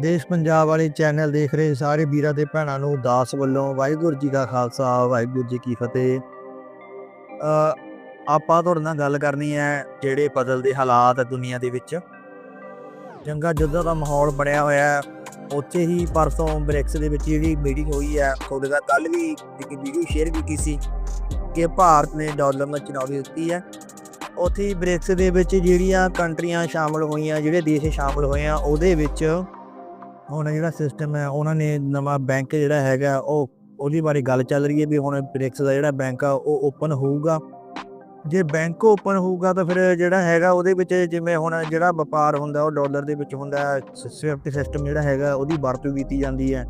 ਦੇਸ਼ ਪੰਜਾਬ ਵਾਲੇ ਚੈਨਲ ਦੇਖ ਰਹੇ ਸਾਰੇ ਵੀਰਾਂ ਤੇ ਭੈਣਾਂ ਨੂੰ ਦਾਸ ਵੱਲੋਂ ਵਾਹਿਗੁਰੂ ਜੀ ਕਾ ਖਾਲਸਾ, ਵਾਹਿਗੁਰੂ ਜੀ ਕੀ ਫਤਿਹ। ਅ, ਆਪਾਂ ਤੁਹਾਡੇ ਨਾਲ ਗੱਲ ਕਰਨੀ ਹੈ ਜਿਹੜੇ ਬਦਲਦੇ ਹਾਲਾਤ ਹੈ ਦੁਨੀਆ ਦੇ ਵਿੱਚ। ਜੰਗਾ ਜੁੱਧਾਂ ਦਾ ਮਾਹੌਲ ਬਣਿਆ ਹੋਇਆ ਹੈ। ਉੱਥੇ ਹੀ ਪਰਸੋਂ ਬ੍ਰਿਕਸ ਦੇ ਵਿੱਚ ਜਿਹੜੀ ਮੀਟਿੰਗ ਹੋਈ ਹੈ, ਤੁਹਾਡੇ ਨਾਲ ਕੱਲ ਵੀ ਇੱਕ ਵੀਡੀਓ ਸ਼ੇਅਰ ਕੀਤੀ ਸੀ ਕਿ ਭਾਰਤ ਨੇ ਡਾਲਰ ਨਾਲ ਚੁਣੌਤੀ ਦਿੱਤੀ ਹੈ। ਉੱਥੇ ਹੀ ਬ੍ਰਿਕਸ ਦੇ ਵਿੱਚ ਜਿਹੜੀਆਂ ਕੰਟਰੀਆਂ ਸ਼ਾਮਲ ਹੋਈਆਂ, ਜਿਹੜੇ ਦੇਸ਼ ਸ਼ਾਮਲ ਹੋਏ ਆ, ਉਹਦੇ ਵਿੱਚ ਹੁਣ ਜਿਹੜਾ ਸਿਸਟਮ ਹੈ, ਉਹਨਾਂ ਨੇ ਨਵਾਂ ਬੈਂਕ ਜਿਹੜਾ ਹੈਗਾ, ਉਹ ਉਹਦੀ ਬਾਰੇ ਗੱਲ ਚੱਲ ਰਹੀ ਹੈ ਵੀ ਹੁਣ ਬ੍ਰਿਕਸ ਦਾ ਜਿਹੜਾ ਬੈਂਕ ਆ, ਉਹ ਓਪਨ ਹੋਊਗਾ। ਜੇ ਬੈਂਕ ਓਪਨ ਹੋਊਗਾ ਤਾਂ ਫਿਰ ਜਿਹੜਾ ਹੈਗਾ, ਉਹਦੇ ਵਿੱਚ ਜਿਵੇਂ ਹੁਣ ਜਿਹੜਾ ਵਪਾਰ ਹੁੰਦਾ, ਉਹ ਡਾਲਰ ਦੇ ਵਿੱਚ ਹੁੰਦਾ, ਸਵਿਫਟ ਸਿਸਟਮ ਜਿਹੜਾ ਹੈਗਾ, ਉਹਦੀ ਵਰਤੋਂ ਕੀਤੀ ਜਾਂਦੀ ਹੈ।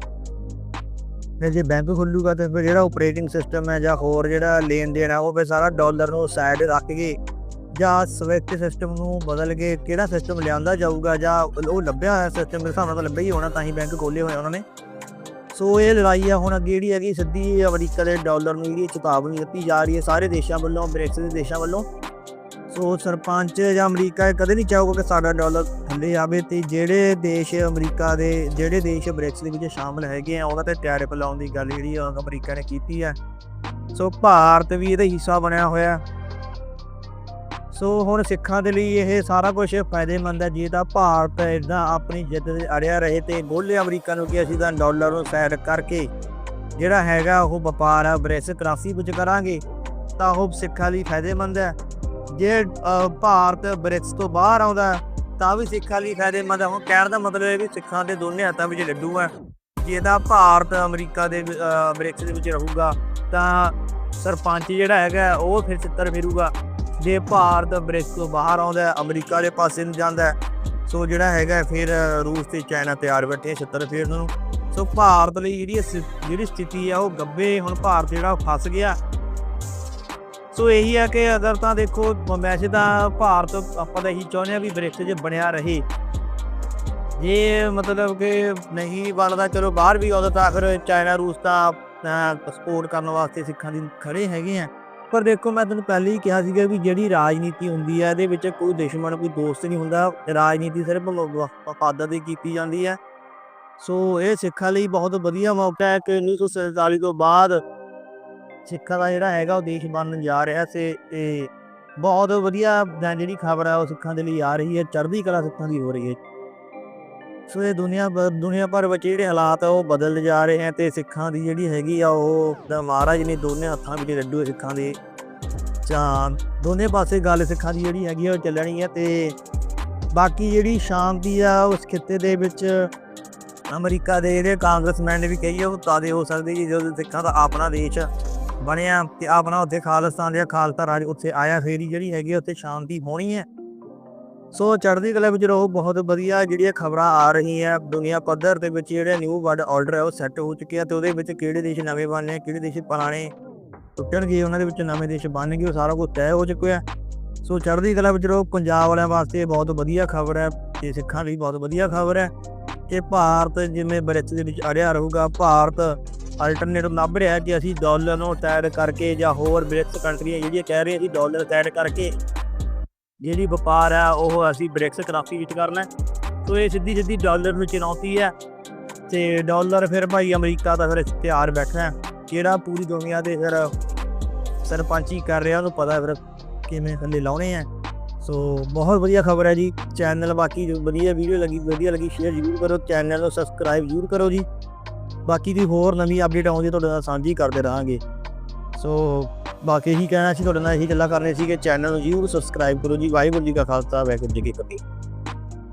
ਫਿਰ ਜੇ ਬੈਂਕ ਖੁੱਲੂਗਾ ਤਾਂ ਫਿਰ ਜਿਹੜਾ ਆਪਰੇਟਿੰਗ ਸਿਸਟਮ ਹੈ ਜਾਂ ਹੋਰ ਜਿਹੜਾ ਲੈਣ ਦੇਣ ਆ, ਉਹ ਫਿਰ ਸਾਰਾ ਡਾਲਰ ਨੂੰ ਸਾਈਡ ਰੱਖ ਕੇ ਜਾਂ ਸਵਿਫਟ ਸਿਸਟਮ ਨੂੰ ਬਦਲ ਕੇ ਕਿਹੜਾ ਸਿਸਟਮ ਲਿਆਂਦਾ ਜਾਊਗਾ ਜਾਂ ਉਹ ਲੱਭਿਆ ਹੋਇਆ ਸਿਸਟਮ ਮੇਰੇ ਹਿਸਾਬ ਨਾਲ ਤਾਂ ਲੱਭਿਆ ਹੀ ਹੋਣਾ, ਤਾਂ ਹੀ ਬੈਂਕ ਖੋਲੇ ਹੋਏ ਉਹਨਾਂ ਨੇ। ਸੋ ਇਹ ਲੜਾਈ ਆ, ਹੁਣ ਅੱਗੇ ਜਿਹੜੀ ਹੈਗੀ ਸਿੱਧੀ ਅਮਰੀਕਾ ਦੇ ਡਾਲਰ ਨੂੰ ਜਿਹੜੀ ਚੇਤਾਵਨੀ ਦਿੱਤੀ ਜਾ ਰਹੀ ਹੈ ਸਾਰੇ ਦੇਸ਼ਾਂ ਵੱਲੋਂ ਬ੍ਰਿਕਸ ਦੇ ਦੇਸ਼ਾਂ ਵੱਲੋਂ। ਸੋ ਸਰਪੰਚ ਜਾਂ ਅਮਰੀਕਾ ਕਦੇ ਨਹੀਂ ਚਾਹੂਗਾ ਕਿ ਸਾਡਾ ਡਾਲਰ ਥੱਲੇ ਆਵੇ ਤੇ ਜਿਹੜੇ ਦੇਸ਼ ਅਮਰੀਕਾ ਦੇ, ਜਿਹੜੇ ਦੇਸ਼ ਬ੍ਰਿਕਸ ਦੇ ਵਿੱਚ ਸ਼ਾਮਲ ਹੈਗੇ ਆ, ਉਹਨਾਂ ਤੇ ਟੈਰਿਫ ਲਾਉਣ ਦੀ ਗੱਲ ਜਿਹੜੀ ਆ ਅਮਰੀਕਾ ਨੇ ਕੀਤੀ ਹੈ ਸੋ ਭਾਰਤ ਵੀ ਇਹਦਾ ਹਿੱਸਾ ਬਣਿਆ ਹੋਇਆ। ਸੋ ਹੁਣ ਸਿੱਖਾਂ ਦੇ ਲਈ ਇਹ ਸਾਰਾ ਕੁਝ ਫਾਇਦੇਮੰਦ ਹੈ। ਜੇ ਤਾਂ ਭਾਰਤ ਇਦਾਂ ਆਪਣੀ ਜਿੱਦ ਤੇ ਅੜਿਆ ਰਹੇ ਤੇ ਬੋਲੇ ਅਮਰੀਕਾ ਨੂੰ ਕਿ ਅਸੀਂ ਤਾਂ ਡਾਲਰ ਨੂੰ ਸਾਈਡ ਕਰਕੇ ਜਿਹੜਾ ਹੈਗਾ ਉਹ ਵਪਾਰ ਹੈ, ਬ੍ਰਿਕਸ ਕਰਾਸੀ ਵਿੱਚ ਕਰਾਂਗੇ, ਤਾਂ ਉਹ ਸਿੱਖਾਂ ਲਈ ਫਾਇਦੇਮੰਦ ਹੈ। ਜੇ ਭਾਰਤ ਬ੍ਰਿਕਸ ਤੋਂ ਬਾਹਰ ਆਉਂਦਾ ਤਾਂ ਵੀ ਸਿੱਖਾਂ ਲਈ ਫਾਇਦੇਮੰਦ ਹੈ। ਹੁਣ ਕਹਿਣ ਦਾ ਮਤਲਬ ਇਹ ਵੀ ਸਿੱਖਾਂ ਦੇ ਦੋਨੇ ਹੱਥਾਂ ਵਿੱਚ ਲੱਡੂ ਹੈ। ਜੇ ਤਾਂ ਭਾਰਤ ਅਮਰੀਕਾ ਦੇ ਬ੍ਰਿਕਸ ਦੇ ਵਿੱਚ ਰਹੂਗਾ, ਤਾਂ ਸਰਪੰਚ ਜਿਹੜਾ ਹੈਗਾ ਉਹ ਫਿਰ ਚਿੱਤਰ ਫਿਰੂਗਾ। ਜੇ ਭਾਰਤ ਬ੍ਰਿਕਸ ਤੋਂ ਬਾਹਰ ਆਉਂਦਾ ਹੈ, ਅਮਰੀਕਾ ਦੇ ਪਾਸੇ ਨੂੰ ਜਾਂਦਾ ਹੈ, ਸੋ ਜਿਹੜਾ ਹੈਗਾ ਫਿਰ ਰੂਸ ਤੇ ਚਾਈਨਾ ਤਿਆਰ ਬੈਠੇ ਛੱਤਰ ਫੇਰਨ ਨੂੰ। ਸੋ ਭਾਰਤ ਲਈ ਜਿਹੜੀ ਸਥਿ- ਜਿਹੜੀ ਸਥਿਤੀ ਆ ਉਹ ਗੱਬੇ ਹੁਣ ਭਾਰਤ ਜਿਹੜਾ ਉਹ ਫਸ ਗਿਆ। ਸੋ ਇਹੀ ਹੈ ਕਿ ਅਗਰ ਤਾਂ ਦੇਖੋ ਵੈਸੇ ਤਾਂ ਭਾਰਤ ਆਪਾਂ ਤਾਂ ਇਹੀ ਚਾਹੁੰਦੇ ਆ ਵੀ ਬ੍ਰਿਕਸ 'ਚ ਬਣਿਆ ਰਹੇ। ਜੇ ਮਤਲਬ ਕਿ ਨਹੀਂ ਬਣਦਾ ਚਲੋ ਬਾਹਰ ਵੀ ਆਉਂਦਾ ਤਾਂ ਫਿਰ ਚਾਈਨਾ ਰੂਸ ਤਾਂ ਸਪੋਰਟ ਕਰਨ ਵਾਸਤੇ ਸਿੱਖਾਂ ਦੀ ਖੜੇ ਹੈਗੇ ਆ। ਪਰ ਦੇਖੋ, ਮੈਂ ਤੁਹਾਨੂੰ ਪਹਿਲਾਂ ਹੀ ਕਿਹਾ ਸੀਗਾ ਵੀ ਜਿਹੜੀ ਰਾਜਨੀਤੀ ਹੁੰਦੀ ਹੈ ਇਹਦੇ ਵਿੱਚ ਕੋਈ ਦੁਸ਼ਮਣ, ਕੋਈ ਦੋਸਤ ਨਹੀਂ ਹੁੰਦਾ। ਰਾਜਨੀਤੀ ਸਿਰਫ ਵਫਾਦਾਰ ਦੀ ਕੀਤੀ ਜਾਂਦੀ ਹੈ ਸੋ ਇਹ ਸਿੱਖਾਂ ਲਈ ਬਹੁਤ ਵਧੀਆ ਮੌਕਾ ਹੈ ਕਿ 1947 ਤੋਂ ਬਾਅਦ ਸਿੱਖਾਂ ਦਾ ਜਿਹੜਾ ਹੈਗਾ ਉਹ ਦੇਸ਼ ਬਣਨ ਜਾ ਰਿਹਾ ਸੀ ਤੇ ਬਹੁਤ ਵਧੀਆ ਜਿਹੜੀ ਖਬਰ ਹੈ ਉਹ ਸਿੱਖਾਂ ਦੇ ਲਈ ਆ ਰਹੀ ਹੈ। ਚੜ੍ਹਦੀ ਕਲਾ ਸਿੱਖਾਂ ਦੀ ਹੋ ਰਹੀ ਹੈ। ਸੋ ਇਹ ਦੁਨੀਆ ਭਰ- ਦੁਨੀਆ ਭਰ ਵਿੱਚ ਜਿਹੜੇ ਹਾਲਾਤ ਆ, ਉਹ ਬਦਲ ਜਾ ਰਹੇ ਹਨ ਤੇ ਸਿੱਖਾਂ ਦੀ ਜਿਹੜੀ ਹੈਗੀ ਆ, ਉਹ ਦਾ ਮਹਾਰਾਜ ਨੇ ਦੋਨੇ ਹੱਥਾਂ ਵਿੱਚ ਲੱਡੂ ਸਿੱਖਾਂ ਦੇ। ਜਾਂ ਦੋਨੇ ਪਾਸੇ ਗੱਲ ਸਿੱਖਾਂ ਦੀ ਜਿਹੜੀ ਹੈਗੀ ਆ, ਉਹ ਚੱਲਣੀ ਹੈ ਤੇ ਬਾਕੀ ਜਿਹੜੀ ਸ਼ਾਂਤੀ ਆ, ਉਸ ਖਿੱਤੇ ਦੇ ਵਿੱਚ ਅਮਰੀਕਾ ਦੇ ਜਿਹੜੇ ਕਾਂਗਰਸਮੈਨ ਨੇ ਵੀ ਕਹੀ ਆ, ਉਹ ਤਾਦੇ ਹੋ ਸਕਦੇ ਜੀ, ਜਦੋਂ ਸਿੱਖਾਂ ਦਾ ਆਪਣਾ ਦੇਸ਼ ਬਣਿਆ ਤੇ ਆਪਣਾ ਉੱਥੇ ਖਾਲਿਸਤਾਨ ਜਾਂ ਖਾਲਸਾ ਰਾਜ ਉੱਥੇ ਆਇਆ, ਫੇਰ ਹੀ ਜਿਹੜੀ ਹੈਗੀ ਆ, ਉੱਥੇ ਸ਼ਾਂਤੀ ਹੋਣੀ ਹੈ ਸੋ ਚੜ੍ਹਦੀ ਕਲਾ ਵਿੱਚ ਰਹੋ, ਬਹੁਤ ਵਧੀਆ ਜਿਹੜੀਆਂ ਖਬਰਾਂ ਆ ਰਹੀਆਂ, ਦੁਨੀਆ ਪੱਧਰ ਦੇ ਵਿੱਚ ਜਿਹੜੇ ਨਿਊ ਵਰਲਡ ਆਰਡਰ ਹੈ ਉਹ ਸੈੱਟ ਹੋ ਚੁੱਕਿਆ ਤੇ ਉਹਦੇ ਵਿੱਚ ਕਿਹੜੇ ਦੇਸ਼ ਨਵੇਂ ਬਣਨੇ ਕਿਹੜੇ ਦੇਸ਼ ਪੁਰਾਣੇ ਟੁੱਟਣਗੇ, ਉਹਨਾਂ ਦੇ ਵਿੱਚ ਨਵੇਂ ਦੇਸ਼ ਬਣਨਗੇ, ਉਹ ਸਾਰਾ ਕੁਝ ਤੈਅ ਹੋ ਚੁੱਕਿਆ। ਸੋ ਚੜ੍ਹਦੀ ਕਲਾ ਵਿੱਚ ਰਹੋ, ਪੰਜਾਬ ਵਾਲਿਆਂ ਵਾਸਤੇ ਬਹੁਤ ਵਧੀਆ ਖਬਰ ਹੈ, ਤੇ ਸਿੱਖਾਂ ਲਈ ਬਹੁਤ ਵਧੀਆ ਖਬਰ ਹੈ। ਕਿ ਭਾਰਤ ਜਿਵੇਂ ਬ੍ਰਿਕਸ ਦੇ ਵਿੱਚ ਅੜਿਆ ਰਹੂਗਾ, ਭਾਰਤ ਅਲਟਰਨੇਟਿਵ ਲੱਭ ਰਿਹਾ ਕਿ ਅਸੀਂ ਡਾਲਰ ਨੂੰ ਟੈਡ ਕਰਕੇ ਜਾਂ ਹੋਰ ਬ੍ਰਿਕਸ ਕੰਟਰੀਆਂ ਜਿਹੜੀਆਂ ਕਹਿ ਰਹੀਆਂ ਅਸੀਂ ਡਾਲਰ ਟੈਡ ਕਰਕੇ ਜਿਹੜੀ ਵਪਾਰ ਹੈ, ਉਹ ਅਸੀਂ ਬ੍ਰਿਕਸ ਕਰਾਫੀ ਵਿੱਚ ਕਰਨਾ ਸੋ ਇਹ ਸਿੱਧੀ ਸਿੱਧੀ ਡਾਲਰ ਨੂੰ ਚੁਣੌਤੀ ਹੈ। ਤੇ ਡਾਲਰ ਫਿਰ ਭਾਈ ਅਮਰੀਕਾ ਦਾ ਫਿਰ ਤਿਆਰ ਬੈਠਾ ਜਿਹੜਾ ਪੂਰੀ ਦੁਨੀਆ ਦੇ ਫਿਰ ਸਰਪੰਚੀ ਕਰ ਰਿਹਾ, ਉਹਨੂੰ ਪਤਾ ਫਿਰ ਕਿਵੇਂ ਥੱਲੇ ਲਾਉਣੇ ਆ ਸੋ ਬਹੁਤ ਵਧੀਆ ਖਬਰ ਹੈ ਜੀ। ਚੈਨਲ ਬਾਕੀ ਜੋ ਵਧੀਆ ਵੀਡੀਓ ਲੱਗੀ, ਵਧੀਆ ਲੱਗੀ ਸ਼ੇਅਰ ਜ਼ਰੂਰ ਕਰੋ। ਚੈਨਲ ਨੂੰ ਸਬਸਕ੍ਰਾਈਬ ਜ਼ਰੂਰ ਕਰੋ ਜੀ। ਬਾਕੀ ਦੀ ਹੋਰ ਨਵੀਂ ਅਪਡੇਟ ਆਉਂਦੀ ਤੁਹਾਡੇ ਨਾਲ ਸਾਂਝੀ ਕਰਦੇ ਰਹਾਂਗੇ। ਸੋ ਬਾਕੀ ਇਹੀ ਕਹਿਣਾ ਸੀ, ਤੁਹਾਡੇ ਨਾਲ ਇਹੀ ਗੱਲਾਂ ਕਰਨੇ ਸੀ ਕਿ ਚੈਨਲ ਨੂੰ ਜ਼ਰੂਰ ਸਬਸਕ੍ਰਾਈਬ ਕਰੋ ਜੀ। ਵਾਹਿਗੁਰੂ ਜੀ ਕਾ ਖਾਲਸਾ, ਵਾਹਿਗੁਰੂ ਜੀ ਕੀ ਫਤਿਹ।